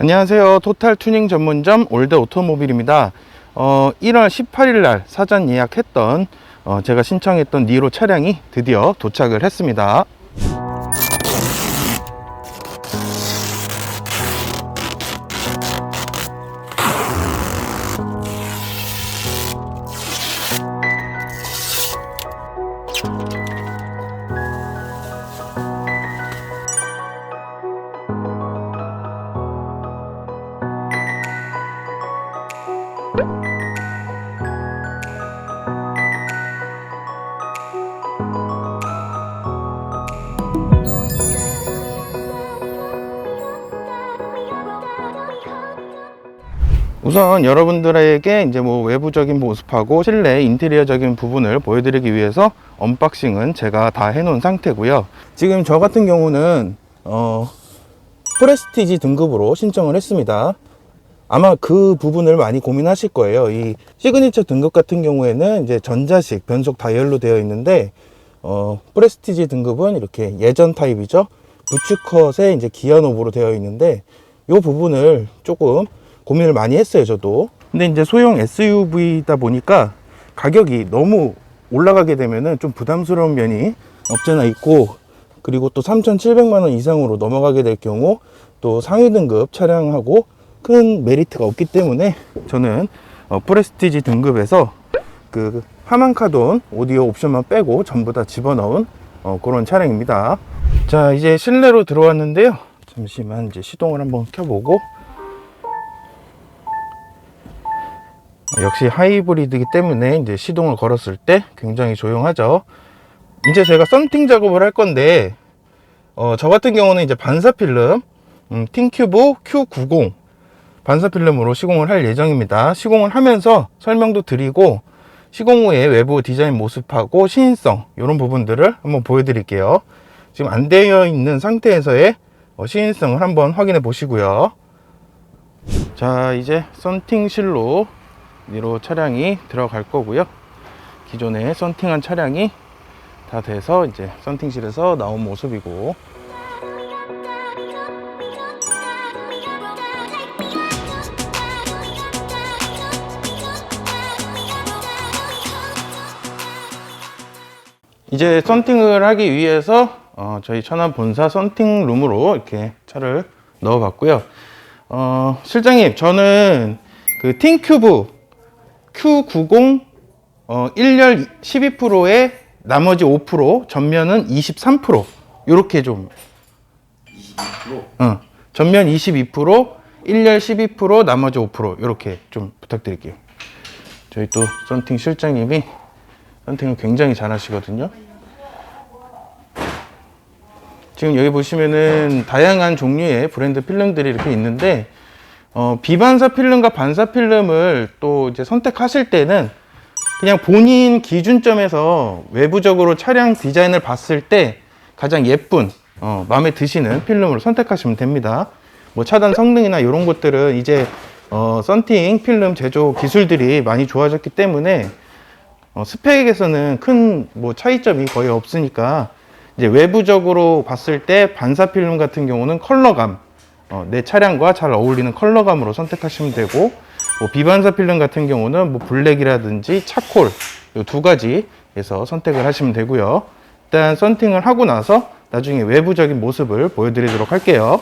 안녕하세요. 토탈 튜닝 전문점 올드 오토모빌입니다. 어, 1월 18일 날 사전 예약했던 어, 제가 신청했던 니로 차량이 드디어 도착을 했습니다. 우선 여러분들에게 이제 뭐 외부적인 모습하고 실내 인테리어적인 부분을 보여드리기 위해서 언박싱은 제가 다 해놓은 상태고요. 지금 저 같은 경우는 어, 프레스티지 등급으로 신청을 했습니다. 아마 그 부분을 많이 고민하실 거예요. 이 시그니처 등급 같은 경우에는 이제 전자식 변속 다이얼로 되어 있는데 어, 프레스티지 등급은 이렇게 예전 타입이죠. 부츠컷에 이제 기아 노브로 되어 있는데 이 부분을 조금 고민을 많이 했어요, 저도. 근데 이제 소형 SUV다 보니까 가격이 너무 올라가게 되면은 좀 부담스러운 면이 없잖아 있고 그리고 또 3,700만 원 이상으로 넘어가게 될 경우 또 상위 등급 차량하고 큰 메리트가 없기 때문에 저는 어, 프레스티지 등급에서 그 하만카돈 오디오 옵션만 빼고 전부 다 집어넣은 어, 그런 차량입니다. 자, 이제 실내로 들어왔는데요. 잠시만 이제 시동을 한번 켜보고 역시 하이브리드이기 때문에 이제 시동을 걸었을 때 굉장히 조용하죠. 이제 제가 썬팅 작업을 할 건데 어, 저 같은 경우는 이제 반사 필름 음, 틴큐브 Q90 반사 필름으로 시공을 할 예정입니다. 시공을 하면서 설명도 드리고 시공 후에 외부 디자인 모습하고 시인성 이런 부분들을 한번 보여드릴게요. 지금 안 되어 있는 상태에서의 어, 시인성을 한번 확인해 보시고요. 자 이제 썬팅실로 니 로 차량이 들어갈 거고요. 기존에 썬팅한 차량이 다 돼서 이제 썬팅실에서 나온 모습이고 이제 썬팅을 하기 위해서 어, 저희 천안 본사 썬팅 룸으로 이렇게 차를 넣어 봤고요. 어, 실장님, 저는 그 틴큐브 Q90 어, 1열 12%에 나머지 5% 전면은 23% 이렇게 좀 22%? 어, 전면 22% 1열 12% 나머지 5% 이렇게 좀 부탁드릴게요. 저희 또 썬팅 실장님이 썬팅을 굉장히 잘 하시거든요. 지금 여기 보시면은 다양한 종류의 브랜드 필름들이 이렇게 있는데 어, 비반사 필름과 반사 필름을 또 이제 선택하실 때는 그냥 본인 기준점에서 외부적으로 차량 디자인을 봤을 때 가장 예쁜 어, 마음에 드시는 필름을 선택하시면 됩니다. 뭐 차단 성능이나 이런 것들은 이제 어, 썬팅 필름 제조 기술들이 많이 좋아졌기 때문에 어, 스펙에서는 큰 뭐 차이점이 거의 없으니까 이제 외부적으로 봤을 때 반사 필름 같은 경우는 컬러감 어, 내 차량과 잘 어울리는 컬러감으로 선택하시면 되고 뭐 비반사 필름 같은 경우는 뭐 블랙이라든지 차콜 이 두 가지에서 선택을 하시면 되고요. 일단 썬팅을 하고 나서 나중에 외부적인 모습을 보여드리도록 할게요.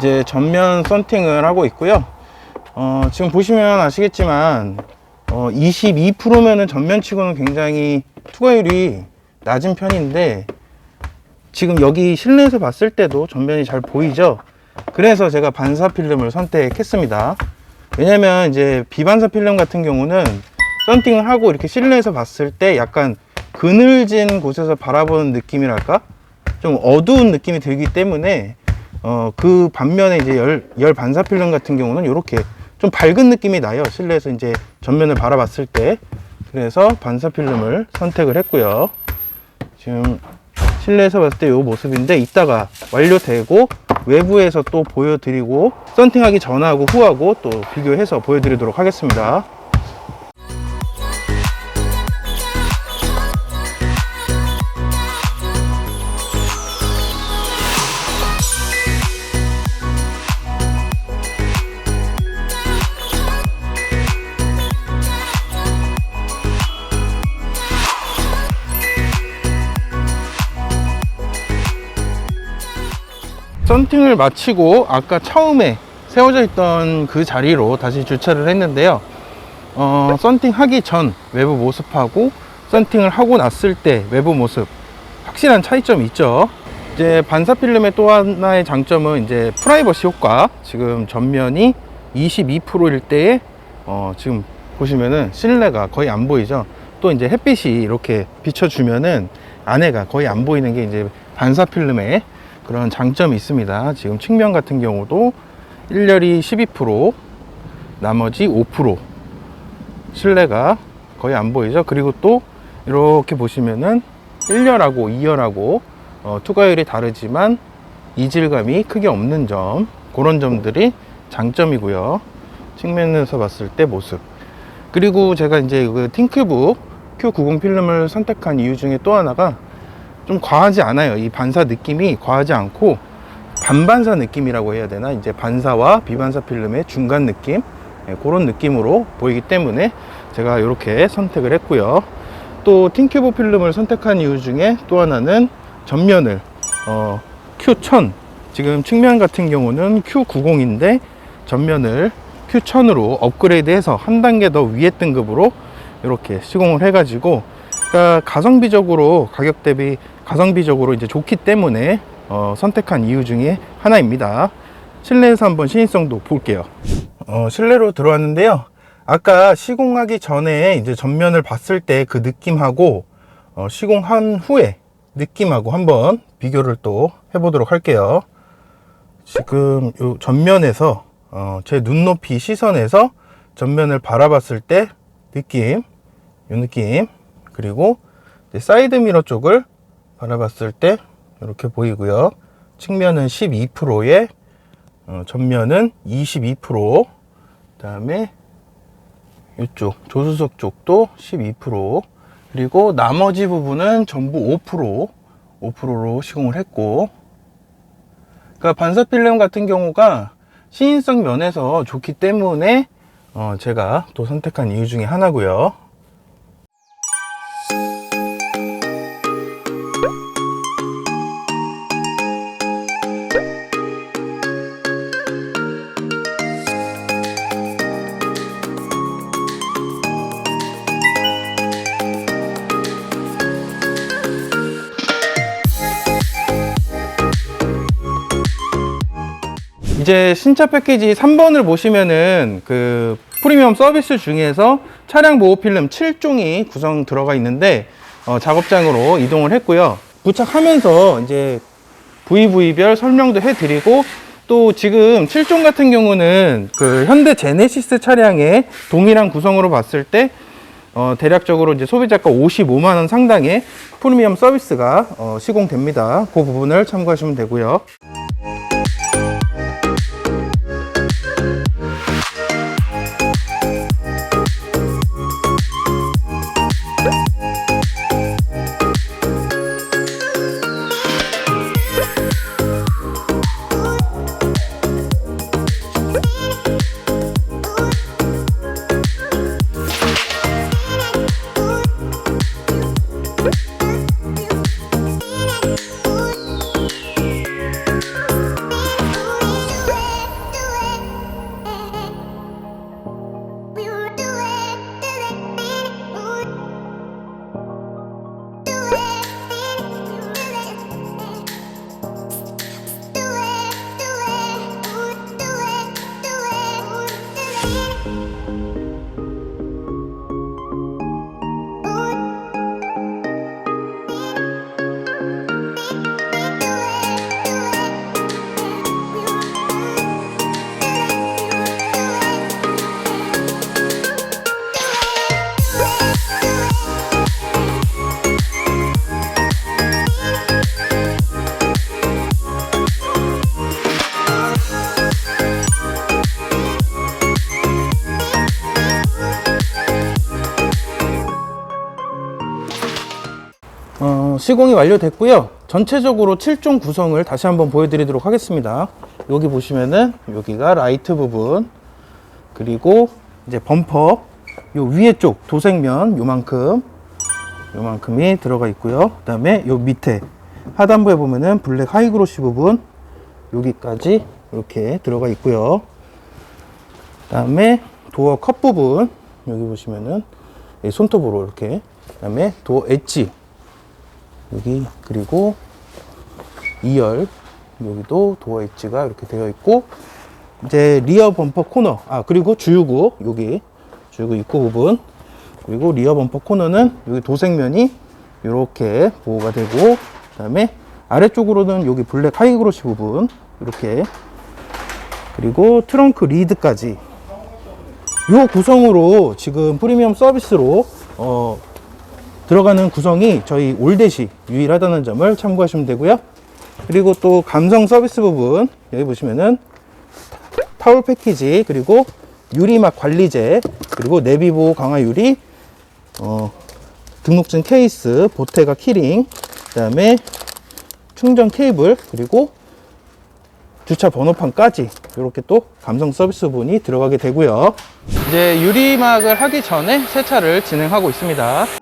이제 전면 썬팅을 하고 있고요. 어, 지금 보시면 아시겠지만 어, 22%면은 전면치고는 굉장히 투과율이 낮은 편인데 지금 여기 실내에서 봤을 때도 전면이 잘 보이죠? 그래서 제가 반사 필름을 선택했습니다. 왜냐면 이제 비반사 필름 같은 경우는 썬팅을 하고 이렇게 실내에서 봤을 때 약간 그늘진 곳에서 바라보는 느낌이랄까? 좀 어두운 느낌이 들기 때문에 어, 그 반면에 이제 열, 열 반사 필름 같은 경우는 이렇게 좀 밝은 느낌이 나요. 실내에서 이제 전면을 바라봤을 때. 그래서 반사 필름을 선택을 했고요. 지금 실내에서 봤을 때 이 모습인데 이따가 완료되고 외부에서 또 보여드리고 썬팅하기 전하고 후하고 또 비교해서 보여드리도록 하겠습니다. 썬팅을 마치고 아까 처음에 세워져 있던 그 자리로 다시 주차를 했는데요. 어, 썬팅 하기 전 외부 모습하고 썬팅을 하고 났을 때 외부 모습 확실한 차이점이 있죠. 이제 반사 필름의 또 하나의 장점은 이제 프라이버시 효과. 지금 전면이 22%일 때에 어, 지금 보시면은 실내가 거의 안 보이죠. 또 이제 햇빛이 이렇게 비춰주면은 안에가 거의 안 보이는 게 이제 반사 필름의 그런 장점이 있습니다. 지금 측면 같은 경우도 1열이 12%, 나머지 5% 실내가 거의 안 보이죠. 그리고 또 이렇게 보시면은 1열하고 2열하고 어, 투과율이 다르지만 이질감이 크게 없는 점 그런 점들이 장점이고요. 측면에서 봤을 때 모습. 그리고 제가 이제 그 팅크북 Q90 필름을 선택한 이유 중에 또 하나가 좀 과하지 않아요. 이 반사 느낌이 과하지 않고 반반사 느낌이라고 해야 되나? 이제 반사와 비반사 필름의 중간 느낌 예, 그런 느낌으로 보이기 때문에 제가 이렇게 선택을 했고요. 또 틴큐브 필름을 선택한 이유 중에 또 하나는 전면을 어, Q1000 지금 측면 같은 경우는 Q90인데 전면을 Q1000으로 업그레이드해서 한 단계 더 위에 등급으로 이렇게 시공을 해가지고 그러니까 가성비적으로 가격 대비 가성비적으로 이제 좋기 때문에 어, 선택한 이유 중에 하나입니다. 실내에서 한번 신인성도 볼게요. 어, 실내로 들어왔는데요. 아까 시공하기 전에 이제 전면을 봤을 때 그 느낌하고 어, 시공한 후에 느낌하고 한번 비교를 또 해보도록 할게요. 지금 요 전면에서 어, 제 눈높이 시선에서 전면을 바라봤을 때 느낌, 요 느낌, 그리고 사이드 미러 쪽을 바라봤을 때 이렇게 보이고요. 측면은 12%에 어, 전면은 22%, 그다음에 이쪽 조수석 쪽도 12%, 그리고 나머지 부분은 전부 5%, 5%로 시공을 했고, 그러니까 반사 필름 같은 경우가 신인성 면에서 좋기 때문에 어, 제가 또 선택한 이유 중에 하나고요. 이제 신차 패키지 3번을 보시면은 그 프리미엄 서비스 중에서 차량 보호 필름 7종이 구성 들어가 있는데 어, 작업장으로 이동을 했고요. 부착하면서 이제 VV별 설명도 해드리고 또 지금 7종 같은 경우는 그 현대 제네시스 차량의 동일한 구성으로 봤을 때 어, 대략적으로 이제 소비자가 55만 원 상당의 프리미엄 서비스가 어, 시공됩니다. 그 부분을 참고하시면 되고요. 시공이 완료됐고요. 전체적으로 7종 구성을 다시 한번 보여드리도록 하겠습니다. 여기 보시면은 여기가 라이트 부분 그리고 이제 범퍼 요 위에 쪽 도색면 요만큼 요만큼이 들어가 있고요. 그 다음에 요 밑에 하단부에 보면은 블랙 하이그로시 부분 여기까지 이렇게 들어가 있고요. 그 다음에 도어 컵 부분 여기 보시면은 이 손톱으로 이렇게 그 다음에 도어 엣지 여기 그리고 2열 여기도 도어 엣지가 이렇게 되어 있고 이제 리어 범퍼 코너 아 그리고 주유구 여기 주유구 입구 부분. 그리고 리어 범퍼 코너는 여기 도색면이 이렇게 보호가 되고 그 다음에 아래쪽으로는 여기 블랙 하이그로시 부분 이렇게. 그리고 트렁크 리드까지. 요 구성으로 지금 프리미엄 서비스로 어, 들어가는 구성이 저희 올댓이 유일하다는 점을 참고하시면 되고요. 그리고 또 감성 서비스 부분 여기 보시면은 타월 패키지 그리고 유리막 관리제 그리고 내비보호 강화 유리 어, 등록증 케이스 보테가 키링 그 다음에 충전 케이블 그리고 주차 번호판까지 이렇게 또 감성 서비스 부분이 들어가게 되고요. 이제 유리막을 하기 전에 세차를 진행하고 있습니다.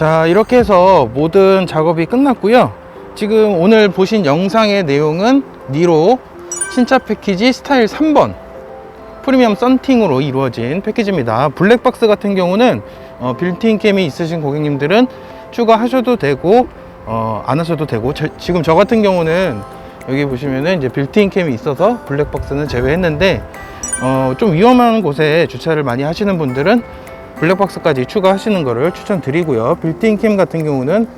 자 이렇게 해서 모든 작업이 끝났고요. 지금 오늘 보신 영상의 내용은 니로 신차 패키지 스타일 3번 프리미엄 썬팅으로 이루어진 패키지입니다. 블랙박스 같은 경우는 어, 빌트인 캠이 있으신 고객님들은 추가하셔도 되고 어, 안 하셔도 되고 저- 지금 저 같은 경우는 여기 보시면은 이제 빌트인 캠이 있어서 블랙박스는 제외했는데 어, 좀 위험한 곳에 주차를 많이 하시는 분들은 블랙박스까지 추가하시는 것을 추천드리고요. 빌트인 캠 같은 경우는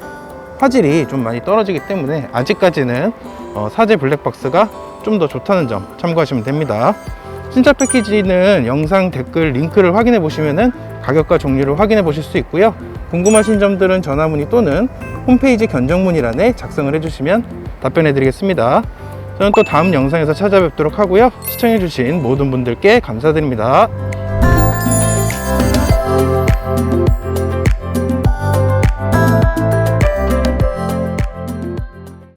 화질이 좀 많이 떨어지기 때문에 아직까지는 어, 사제 블랙박스가 좀 더 좋다는 점 참고하시면 됩니다. 신차 패키지는 영상 댓글 링크를 확인해 보시면은 가격과 종류를 확인해 보실 수 있고요. 궁금하신 점들은 전화 문의 또는 홈페이지 견적 문의란에 작성을 해주시면 답변해 드리겠습니다. 저는 또 다음 영상에서 찾아뵙도록 하고요. 시청해 주신 모든 분들께 감사드립니다.